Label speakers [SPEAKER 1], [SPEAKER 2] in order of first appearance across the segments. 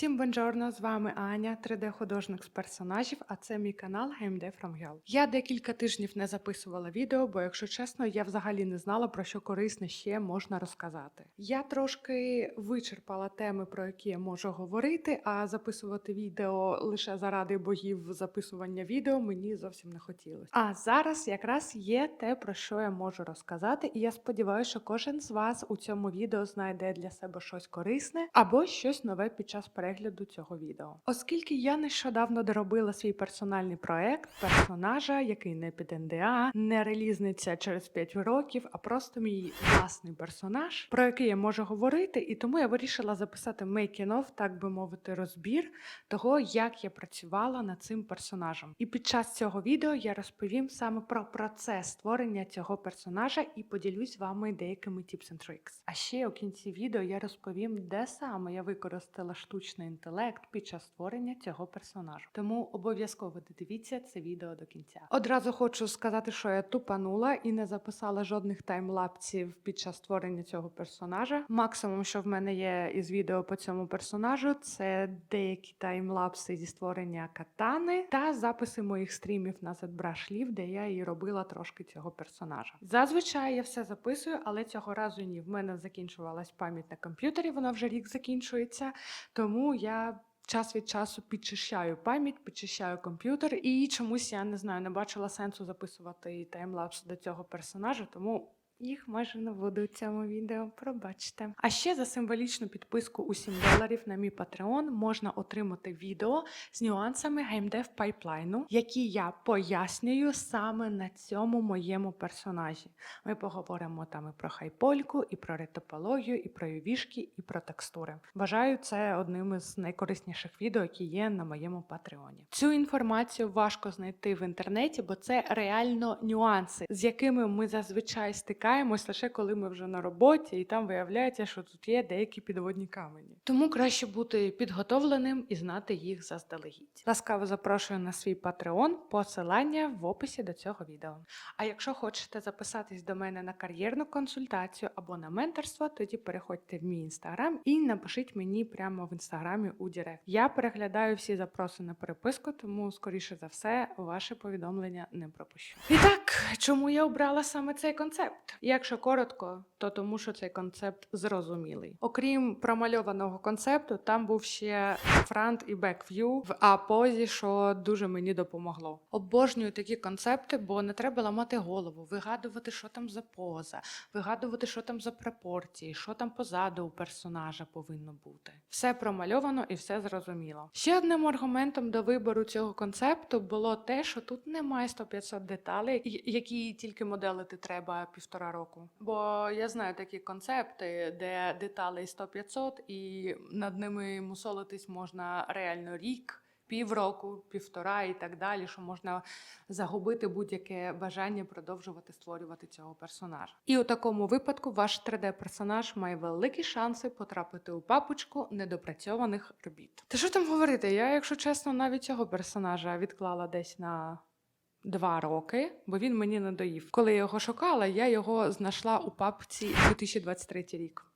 [SPEAKER 1] Всім бонжорно, з вами Аня, 3D-художник з персонажів, а це мій канал GameDev from Hell. Я декілька тижнів не записувала відео, бо, якщо чесно, я взагалі не знала, про що корисне ще можна розказати. Я трошки вичерпала теми, про які я можу говорити, а записувати відео лише заради богів записування відео мені зовсім не хотілося. А зараз якраз є те, про що я можу розказати, і я сподіваюся, що кожен з вас у цьому відео знайде для себе щось корисне або щось нове під час перегляду цього відео. Оскільки я нещодавно доробила свій персональний проект персонажа, який не під НДА, не релізниця через 5 років, а просто мій власний персонаж, про який я можу говорити, і тому я вирішила записати of, так би мовити, розбір того, як я працювала над цим персонажем. І під час цього відео я розповім саме про процес створення цього персонажа і поділюсь з вами деякими tips and tricks. А ще у кінці відео я розповім, де саме я використала штучний інтелект під час створення цього персонажу. Тому обов'язково додивіться це відео до кінця. Одразу хочу сказати, що я тупанула і не записала жодних таймлапсів під час створення цього персонажа. Максимум, що в мене є із відео по цьому персонажу, це деякі таймлапси зі створення катани та записи моїх стрімів на ZBrush де я і робила трошки цього персонажа. Зазвичай я все записую, але цього разу ні. В мене закінчувалась пам'ять на комп'ютері, вона вже рік закінчується, тому я. Час від часу підчищаю пам'ять, підчищаю комп'ютер, і чомусь я не знаю, не бачила сенсу записувати таймлапс до цього персонажа, тому їх майже не буду у цьому відео. Пробачте. А ще за символічну підписку у 7 доларів на мій Patreon можна отримати відео з нюансами геймдев пайплайну, які я пояснюю саме на цьому моєму персонажі. Ми поговоримо там і про хайпольку, і про ретопологію, і про ювішки, і про текстури. Вважаю це одним із найкорисніших відео, які є на моєму патреоні. Цю інформацію важко знайти в інтернеті, бо це реально нюанси, з якими ми зазвичай стикаємось лише коли ми вже на роботі, і там виявляється, що тут є деякі підводні камені. Тому краще бути підготовленим і знати їх заздалегідь. Ласкаво запрошую на свій патреон, посилання в описі до цього відео. А якщо хочете записатись до мене на кар'єрну консультацію або на менторство, тоді переходьте в мій інстаграм і напишіть мені прямо в інстаграмі у Директ. Я переглядаю всі запроси на переписку, тому скоріше за все ваші повідомлення не пропущу. І так, чому я обрала саме цей концепт? Якщо коротко, то тому, що цей концепт зрозумілий. Окрім промальованого концепту, там був ще фронт і бекв'ю в А-позі, що дуже мені допомогло. Обожнюю такі концепти, бо не треба ламати голову, вигадувати, що там за поза, вигадувати, що там за пропорції, що там позаду у персонажа повинно бути. Все промальовано і все зрозуміло. Ще одним аргументом до вибору цього концепту було те, що тут немає 100-500 деталей, які тільки моделити треба півтора року. Бо я знаю такі концепти, де деталей 100-500, і над ними мусолитись можна реально рік. Півроку, півтора і так далі, що можна загубити будь-яке бажання продовжувати створювати цього персонажа. І у такому випадку ваш 3D-персонаж має великі шанси потрапити у папочку недопрацьованих робіт. Та що там говорити? Я, якщо чесно, навіть цього персонажа відклала десь на. Два роки, бо він мені надоїв. Коли я його шукала, я його знайшла у папці 2023 рік.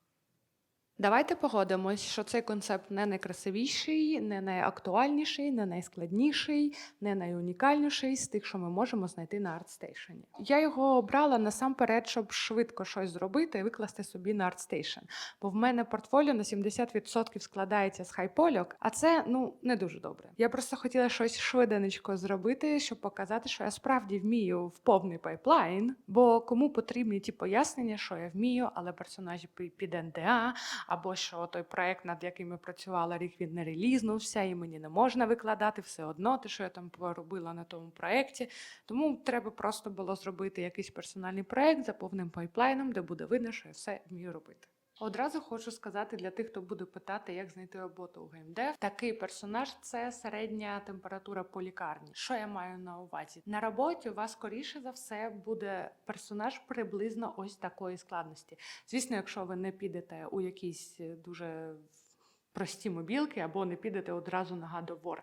[SPEAKER 1] Давайте погодимось, що цей концепт не найкрасивіший, не найактуальніший, не найскладніший, не найунікальніший з тих, що ми можемо знайти на ArtStation. Я його обрала насамперед, щоб швидко щось зробити і викласти собі на ArtStation. Бо в мене портфоліо на 70% складається з хайпольок, а це ну не дуже добре. Я просто хотіла щось швиденечко зробити, щоб показати, що я справді вмію в повний пайплайн. Бо кому потрібні ті пояснення, що я вмію, але персонажі пі- під НДА, або що той проект, над яким я працювала рік, він не релізнувся, і мені не можна викладати все одно, те, що я там поробила на тому проєкті. Тому треба просто було зробити якийсь персональний проект за повним пайплайном, де буде видно, що я все вмію робити. Одразу хочу сказати для тих, хто буде питати, як знайти роботу у геймдев. Такий персонаж це середня температура по лікарні. Що я маю на увазі? На роботі у вас скоріше за все буде персонаж приблизно ось такої складності. Звісно, якщо ви не підете у якісь е, дуже прості мобілки або не підете одразу на War.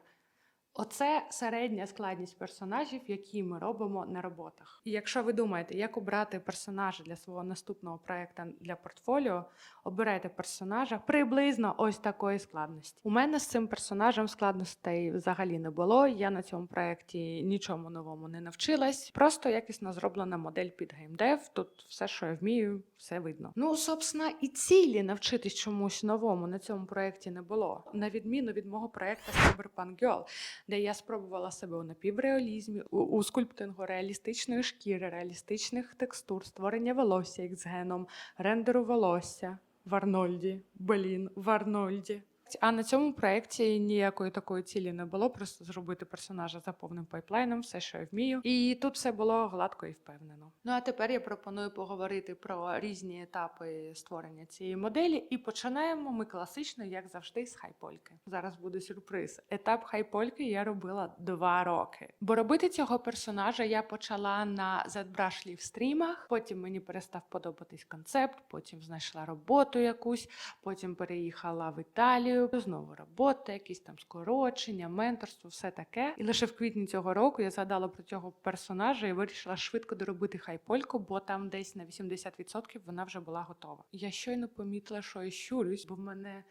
[SPEAKER 1] Оце середня складність персонажів, які ми робимо на роботах. І якщо ви думаєте, як обрати персонажа для свого наступного проекту для портфоліо, обирайте персонажа приблизно ось такої складності. У мене з цим персонажем складностей взагалі не було. Я на цьому проєкті нічому новому не навчилась. Просто якісно зроблена модель під геймдев. Тут все, що я вмію, все видно. Ну, собственно, і цілі навчитись чомусь новому на цьому проєкті не було. На відміну від мого проєкту Cyberpunk Girl, де я спробувала себе у напівреалізмі, у, у скульптингу реалістичної шкіри, реалістичних текстур, створення волосся X-геном, рендеру волосся в Арнольді. Блін, в Арнольді. А на цьому проєкті ніякої такої цілі не було, просто зробити персонажа за повним пайплайном, все, що я вмію. І тут все було гладко і впевнено. Ну а тепер я пропоную поговорити про різні етапи створення цієї моделі. І починаємо ми класично, як завжди, з хайпольки. Зараз буде сюрприз. Етап хайпольки я робила два роки. Бо робити цього персонажа я почала на ZBrush Live стрімах. Потім мені перестав подобатись концепт, потім знайшла роботу якусь, потім переїхала в Італію. Знову робота, якісь там скорочення, менторство, все таке. І лише в квітні цього року я згадала про цього персонажа і вирішила швидко доробити хайпольку, бо там десь на 80% вона вже була готова. Я щойно помітила, що я щурюсь, бо в мене.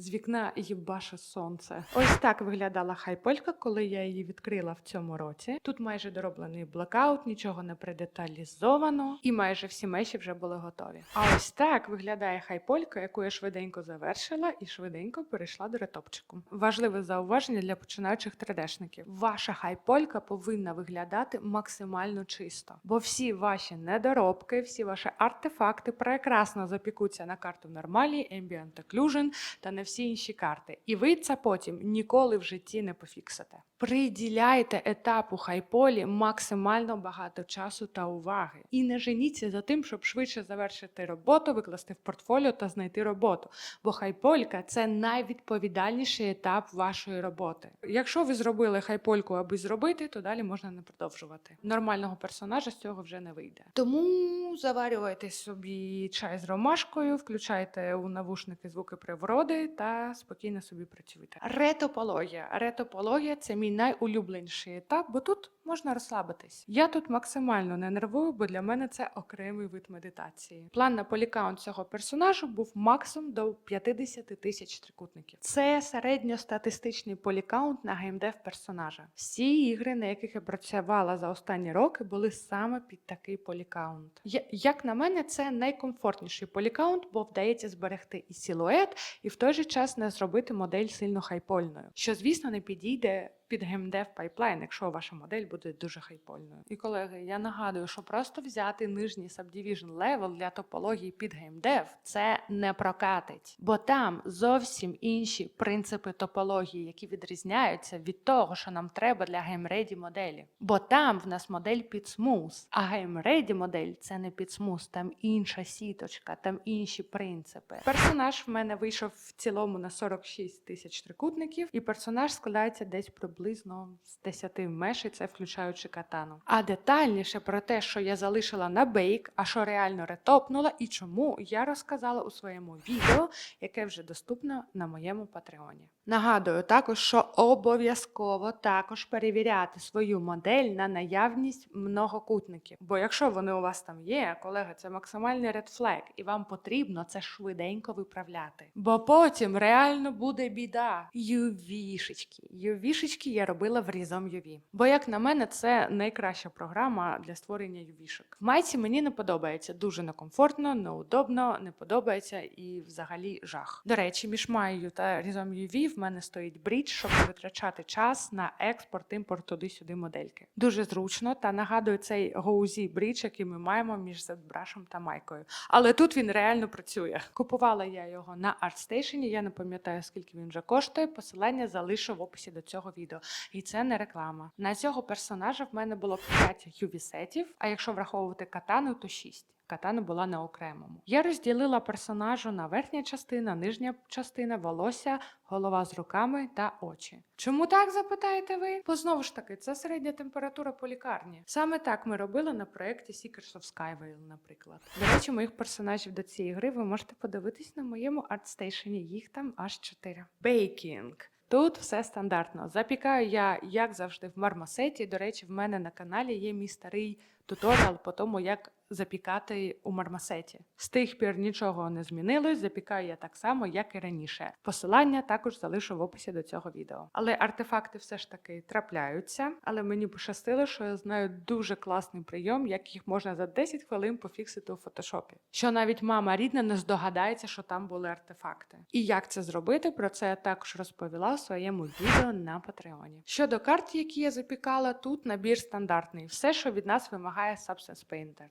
[SPEAKER 1] З вікна їбаше сонце. Ось так виглядала хайполька, коли я її відкрила в цьому році. Тут майже дороблений блокаут, нічого не предеталізовано, і майже всі меші вже були готові. А ось так виглядає хайполька, яку я швиденько завершила і швиденько перейшла до ретопчику. Важливе зауваження для починаючих 3D-шників. Ваша хайполька повинна виглядати максимально чисто, бо всі ваші недоробки, всі ваші артефакти прекрасно запікуться на карту нормалі, Ambient Occlusion та на всі інші карти. І ви це потім ніколи в житті не пофіксите. Приділяйте етапу хайполі максимально багато часу та уваги. І не женіться за тим, щоб швидше завершити роботу, викласти в портфоліо та знайти роботу. Бо хайполька це найвідповідальніший етап вашої роботи. Якщо ви зробили хайпольку, аби зробити, то далі можна не продовжувати. Нормального персонажа з цього вже не вийде. Тому заварювайте собі чай з ромашкою, включайте у навушники звуки природи та спокійно собі працюйте. Ретопологія. Ретопологія це мій найулюбленіший етап, бо тут можна розслабитись. Я тут максимально не нервую, бо для мене це окремий вид медитації. План на полікаунт цього персонажу був максимум до 50 тисяч трикутників. Це середньостатистичний полікаунт на геймдев персонажа. Всі ігри, на яких я працювала за останні роки, були саме під такий полікаунт. Як на мене, це найкомфортніший полікаунт, бо вдається зберегти і силует, і в той же час не зробити модель сильно хайпольною, що, звісно, не підійде під геймдев пайплайн, якщо ваша модель буде дуже хайпольною. І колеги, я нагадую, що просто взяти нижній subdivision level для топології під геймдев це не прокатить, бо там зовсім інші принципи топології, які відрізняються від того, що нам треба для геймреді моделі. Бо там в нас модель під смуз, а геймреді модель це не під смуз, там інша сіточка, там інші принципи. Персонаж в мене вийшов в цілому на 46 тисяч трикутників, і персонаж складається десь приблизно з 10 мешей, це включаючи катану. А детальніше про те, що я залишила на бейк, а що реально ретопнула, і чому я розказала у своєму відео, яке вже доступно на моєму патреоні. Нагадую також, що обов'язково також перевіряти свою модель на наявність многокутників. Бо якщо вони у вас там є, колеги, це максимальний flag, і вам потрібно це швиденько виправляти. Бо потім реально буде біда. Ювішечки. Ювішечки я робила в різом UV. Бо, як на мене, це найкраща програма для створення ювішок. В майці мені не подобається дуже некомфортно, неудобно, не подобається і взагалі жах. До речі, між Маєю та різом UV в мене стоїть брідж, щоб не витрачати час на експорт, імпорт туди-сюди модельки. Дуже зручно та нагадую цей GoZ брідж, який ми маємо між ZBrush та майкою. Але тут він реально працює. Купувала я його на ArtStation, я не пам'ятаю, скільки він вже коштує. Посилання залишу в описі до цього відео. І це не реклама. На цього персонажа в мене було 5 юві-сетів, а якщо враховувати катану, то 6. Катана була на окремому. Я розділила персонажу на верхня частина, нижня частина, волосся, голова з руками та очі. Чому так запитаєте ви? Бо знову ж таки, це середня температура по лікарні. Саме так ми робили на проєкті Secrets of Skywale, наприклад. До речі, моїх персонажів до цієї гри ви можете подивитись на моєму артстейшені. Їх там аж чотири. Бейкінг. Тут все стандартно. Запікаю я, як завжди, в мармосеті. До речі, в мене на каналі є мій старий туторіал по тому, як запікати у мармосеті. З тих пір нічого не змінилось. Запікаю я так само, як і раніше. Посилання також залишу в описі до цього відео. Але артефакти все ж таки трапляються. Але мені пощастило, що я знаю дуже класний прийом, як їх можна за 10 хвилин пофіксити у фотошопі. Що навіть мама рідна не здогадається, що там були артефакти. І як це зробити, про це я також розповіла в своєму відео на Патреоні. Щодо карт, які я запікала, тут набір стандартний. Все, що від нас вимагає Substance Painter.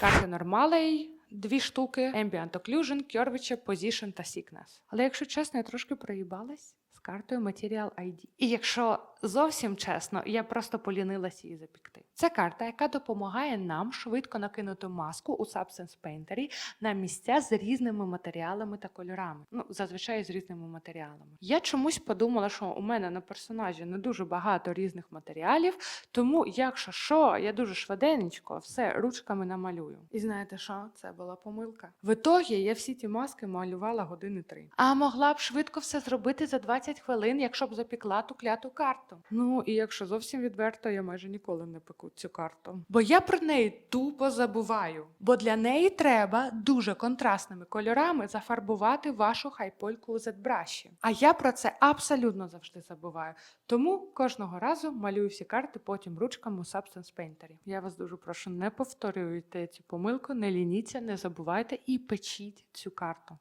[SPEAKER 1] Карти Нормалей, дві штуки, Ambient Occlusion, Curvature, Position та Sickness. Але якщо чесно, я трошки проїбалась з картою Material ID. І якщо зовсім чесно, я просто полінилася її запікти. Це карта, яка допомагає нам швидко накинути маску у Substance Painter на місця з різними матеріалами та кольорами. Ну, зазвичай з різними матеріалами. Я чомусь подумала, що у мене на персонажі не дуже багато різних матеріалів, тому, якщо що, я дуже швиденечко все ручками намалюю. І знаєте що? Це була помилка. В ітогі я всі ті маски малювала години три. А могла б швидко все зробити за 20 хвилин, якщо б запікла ту кляту карту. Ну і якщо зовсім відверто, я майже ніколи не пеку цю карту. Бо я про неї тупо забуваю. Бо для неї треба дуже контрастними кольорами зафарбувати вашу хайпольку у зетбраші. А я про це абсолютно завжди забуваю. Тому кожного разу малюю всі карти потім ручками у Substance Painter. Я вас дуже прошу, не повторюйте цю помилку, не лініться, не забувайте і печіть цю карту.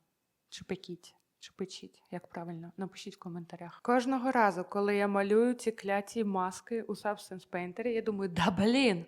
[SPEAKER 1] Чи пекіть. Чи печіть, як правильно, напишіть в коментарях. Кожного разу, коли я малюю ці кляті маски у Substance Painter, я думаю, да блін,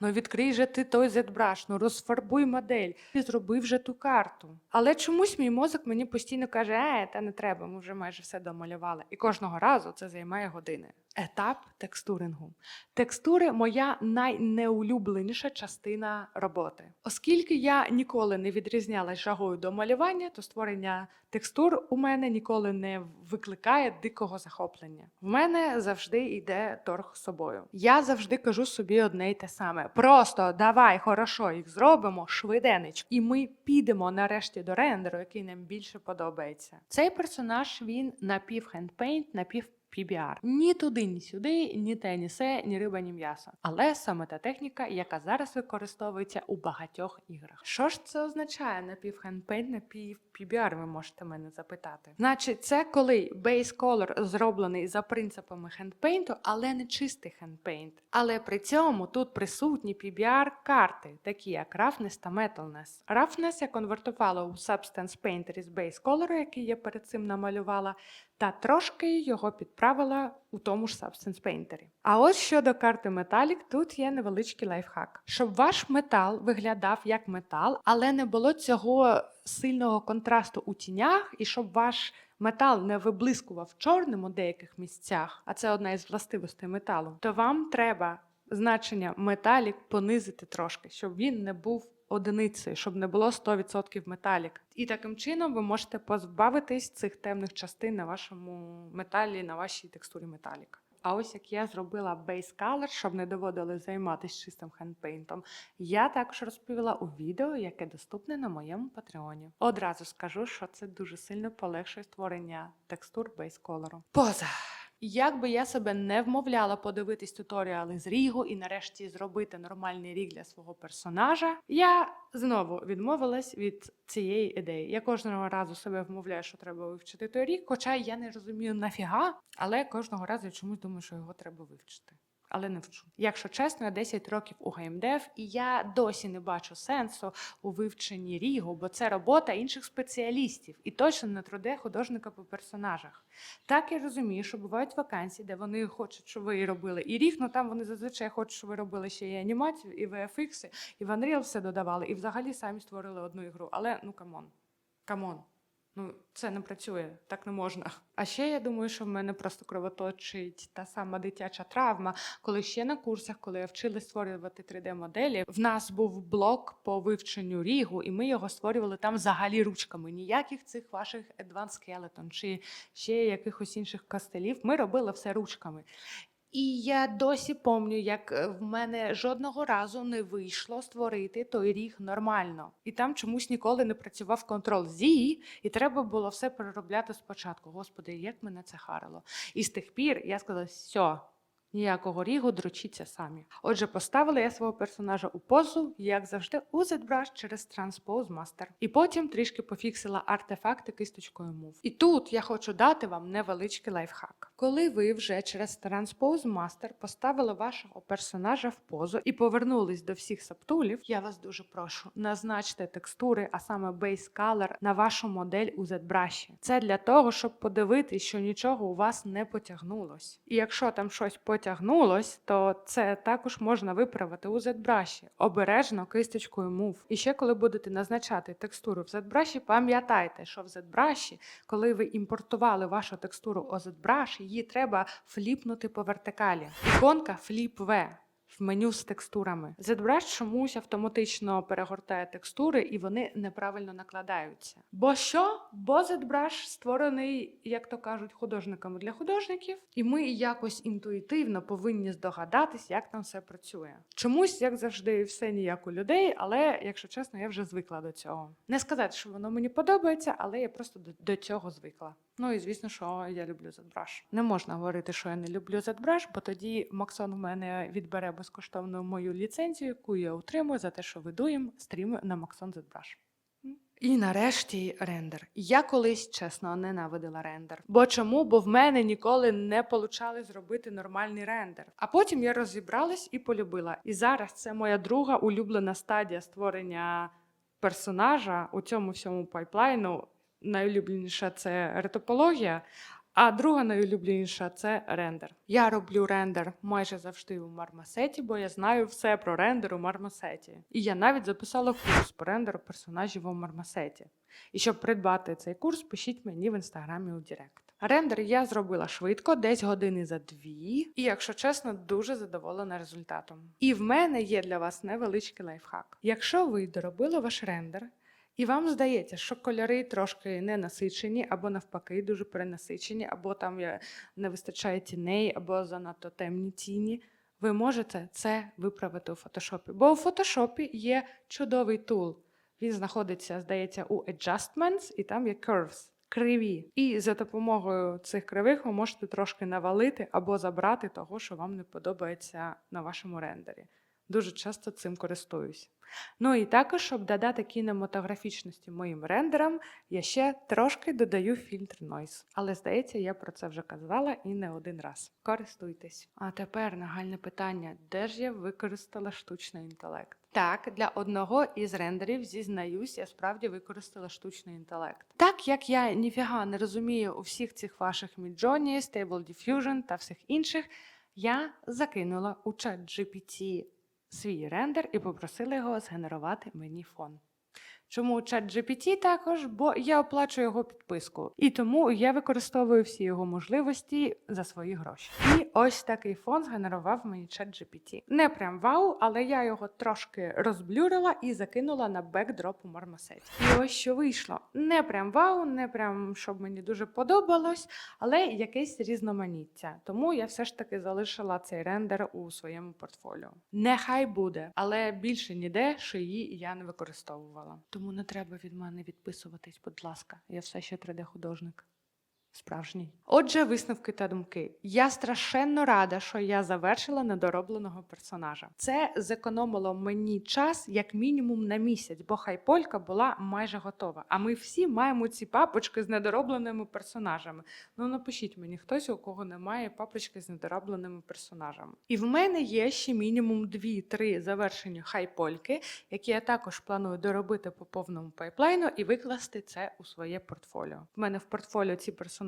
[SPEAKER 1] ну відкрий же ти той ZBrush, ну розфарбуй модель, і зроби вже ту карту. Але чомусь мій мозок мені постійно каже, е, та не треба, ми вже майже все домалювали. І кожного разу це займає години. Етап текстурингу. Текстури моя найнеулюбленіша частина роботи. Оскільки я ніколи не відрізнялась жагою до малювання, то створення текстур у мене ніколи не викликає дикого захоплення. В мене завжди йде торг з собою. Я завжди кажу собі одне й те саме: просто давай, хорошо, їх зробимо швиденечко, і ми підемо нарешті до рендеру, який нам більше подобається. Цей персонаж він напів хендпейнт, напів PBR. Ні туди, ні сюди, ні те, ні се, ні риба, ні м'ясо. Але саме та техніка, яка зараз використовується у багатьох іграх. Що ж це означає напів хендпейнт, напів PBR, ви можете мене запитати. Значить, це коли base color зроблений за принципами хендпейнту, але не чистий хендпейнт. Але при цьому тут присутні PBR-карти, такі як Roughness та Metalness. Roughness я конвертувала у Substance Painter із base color, який я перед цим намалювала, та трошки його підправила у тому ж Substance Painter. А ось щодо карти Metallic, тут є невеличкий лайфхак. Щоб ваш метал виглядав як метал, але не було цього сильного контрасту у тінях, і щоб ваш метал не виблискував чорним у деяких місцях, а це одна із властивостей металу, то вам треба значення металік понизити трошки, щоб він не був одиницею, щоб не було 100% металік. І таким чином ви можете позбавитись цих темних частин на вашому металі, на вашій текстурі металік. А ось як я зробила base color, щоб не доводили займатися чистим хендпейнтом, я також розповіла у відео, яке доступне на моєму патреоні. Одразу скажу, що це дуже сильно полегшує створення текстур base color. Поза! Як би я себе не вмовляла подивитись туторіали з Рігу і нарешті зробити нормальний рік для свого персонажа, я знову відмовилась від цієї ідеї. Я кожного разу себе вмовляю, що треба вивчити той рік, хоча я не розумію нафіга, але кожного разу я чомусь думаю, що його треба вивчити. Але не вчу. Якщо чесно, я 10 років у геймдев, і я досі не бачу сенсу у вивченні рігу, бо це робота інших спеціалістів і точно не труде художника по персонажах. Так я розумію, що бувають вакансії, де вони хочуть, щоб ви робили і ріг, ну там вони зазвичай хочуть, щоб ви робили ще і анімацію, і VFX, і в Unreal все додавали, і взагалі самі створили одну ігру. Але ну камон, камон. Ну, це не працює, так не можна. А ще я думаю, що в мене просто кровоточить та сама дитяча травма. Коли ще на курсах, коли я вчилась створювати 3D-моделі, в нас був блок по вивченню рігу, і ми його створювали там взагалі ручками. Ніяких цих ваших Advanced Skeleton чи ще якихось інших костелів. Ми робили все ручками. І я досі пам'ятаю, як е, в мене жодного разу не вийшло створити той ріг нормально. І там чомусь ніколи не працював контрол зі, і треба було все переробляти спочатку. Господи, як мене це харило. І з тих пір я сказала, все. Ніякого рігу дрочіться самі. Отже, поставила я свого персонажа у позу, як завжди, у ZBrush через Transpose Master. І потім трішки пофіксила артефакти кисточкою Move. І тут я хочу дати вам невеличкий лайфхак. Коли ви вже через Transpose Master поставили вашого персонажа в позу і повернулись до всіх саптулів, я вас дуже прошу, назначте текстури, а саме Base Color на вашу модель у ZBrush. Це для того, щоб подивитись, що нічого у вас не потягнулось. І якщо там щось потягнулось, то це також можна виправити у ZBrush. Обережно кисточкою Move. І ще коли будете назначати текстуру в ZBrush, пам'ятайте, що в ZBrush, коли ви імпортували вашу текстуру у ZBrush, її треба фліпнути по вертикалі. Іконка V. Меню з текстурами. ZBrush чомусь автоматично перегортає текстури і вони неправильно накладаються. Бо що? Бо ZBrush створений, як то кажуть, художниками для художників, і ми якось інтуїтивно повинні здогадатись, як там все працює. Чомусь, як завжди, все ніяк у людей, але якщо чесно, я вже звикла до цього. Не сказати, що воно мені подобається, але я просто до цього звикла. Ну і звісно, що я люблю ZBrush. Не можна говорити, що я не люблю ZBrush, бо тоді Максон в мене відбере безкоштовно мою ліцензію, яку я отримую за те, що веду стріми на Maxon ZBrush. І нарешті рендер. Я колись чесно ненавидила рендер. Бо чому? Бо в мене ніколи не получали зробити нормальний рендер. А потім я розібралась і полюбила. І зараз це моя друга улюблена стадія створення персонажа у цьому всьому пайплайну. Найулюбленіша це ретопологія, а друга найулюбленіша це рендер. Я роблю рендер майже завжди у мармасеті, бо я знаю все про рендер у мармасеті. І я навіть записала курс по рендеру персонажів у мармасеті. І щоб придбати цей курс, пишіть мені в інстаграмі у Директ. Рендер я зробила швидко, десь години за дві, і, якщо чесно, дуже задоволена результатом. І в мене є для вас невеличкий лайфхак. Якщо ви доробили ваш рендер, і вам здається, що кольори трошки не насичені, або навпаки, дуже перенасичені, або там не вистачає тіней, або занадто темні тіні. Ви можете це виправити у фотошопі. Бо у фотошопі є чудовий тул. Він знаходиться, здається, у Adjustments, і там є Curves. Криві. І за допомогою цих кривих ви можете трошки навалити або забрати того, що вам не подобається на вашому рендері. Дуже часто цим користуюсь. Ну і також, щоб додати кінематографічності моїм рендерам, я ще трошки додаю фільтр Noise. Але здається, я про це вже казала і не один раз. Користуйтесь. А тепер нагальне питання: де ж я використала штучний інтелект? Так, для одного із рендерів зізнаюсь, я справді використала штучний інтелект. Так як я ніфіга не розумію у всіх цих ваших Midjourney, Stable Diffusion та всіх інших, я закинула у чат GPT свій рендер і попросила його згенерувати мені фон. Чому ChatGPT також? Бо я оплачую його підписку, і тому я використовую всі його можливості за свої гроші. І ось такий фон згенерував мені ChatGPT. Не прям вау, але я його трошки розблюрила і закинула на бекдроп у мармасеті. І ось що вийшло. Не прям вау, не прям щоб мені дуже подобалось, але якесь різноманіття. Тому я все ж таки залишила цей рендер у своєму портфоліо. Нехай буде, але більше ніде шиї я не використовувала. Тому не треба від мене відписуватись, будь ласка. Я все ще 3D-художник. Справжній. Отже, висновки та думки. Я страшенно рада, що я завершила недоробленого персонажа. Це зекономило мені час як мінімум на місяць, бо хайполька була майже готова. А ми всі маємо ці папочки з недоробленими персонажами. Ну напишіть мені хтось, у кого немає папочки з недоробленими персонажами. І в мене є ще мінімум 2-3 завершені хайпольки, які я також планую доробити по повному пайплайну і викласти це у своє портфоліо. В мене в портфоліо ці персонажі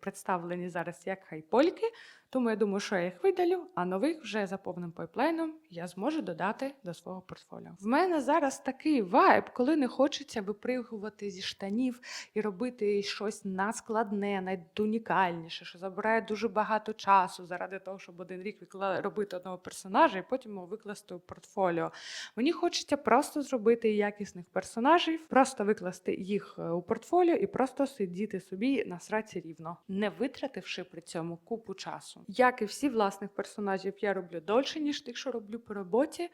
[SPEAKER 1] представлені зараз як хайпольки, тому я думаю, що я їх видалю, а нових вже за повним пайплайном я зможу додати до свого портфоліо. В мене зараз такий вайб, коли не хочеться випригувати зі штанів і робити щось надскладне, найунікальніше, що забирає дуже багато часу заради того, щоб один рік робити одного персонажа і потім його викласти у портфоліо. Мені хочеться просто зробити якісних персонажів, просто викласти їх е, у портфоліо і просто сидіти собі на сраці рівно, не витративши при цьому купу часу. Часу. Як і всі власних персонажів, я роблю дольше, ніж тих, що роблю по роботі.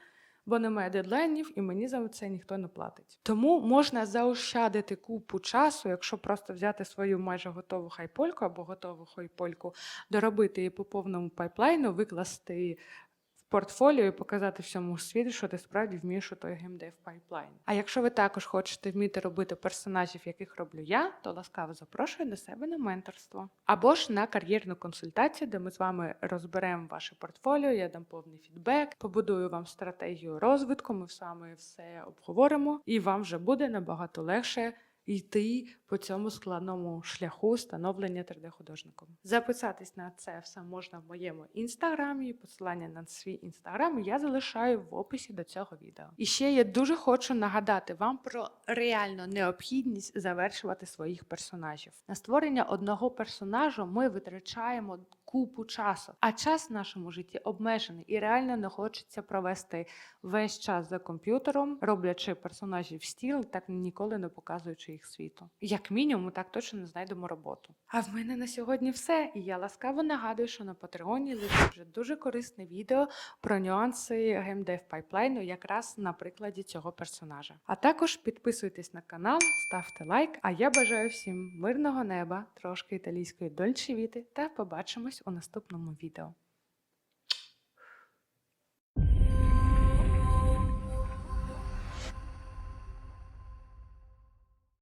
[SPEAKER 1] Бо немає дедлайнів і мені за це ніхто не платить. Тому можна заощадити купу часу, якщо просто взяти свою майже готову хайпольку або готову хайпольку, доробити її по повному пайплайну, викласти портфоліо і показати всьому світу, що ти справді вмієш у той геймдев пайплайн. А якщо ви також хочете вміти робити персонажів, яких роблю я, то ласкаво запрошую до себе на менторство. Або ж на кар'єрну консультацію, де ми з вами розберемо ваше портфоліо, я дам повний фідбек, побудую вам стратегію розвитку. Ми з вами все обговоримо, і вам вже буде набагато легше йти по цьому складному шляху становлення 3D-художником. Записатись на це все можна в моєму інстаграмі. Посилання на свій інстаграм я залишаю в описі до цього відео. І ще я дуже хочу нагадати вам про реальну необхідність завершувати своїх персонажів. На створення одного персонажу ми витрачаємо купу часу, а час в нашому житті обмежений і реально не хочеться провести весь час за комп'ютером, роблячи персонажів стіл, так ніколи не показуючи їх світу. Як мінімум, так точно не знайдемо роботу. А в мене на сьогодні все. І я ласкаво нагадую, що на Патреоні лежить вже дуже корисне відео про нюанси геймдев пайплайну, якраз на прикладі цього персонажа. А також підписуйтесь на канал, ставте лайк. А я бажаю всім мирного неба, трошки італійської дольче віти, та побачимось у наступному відео.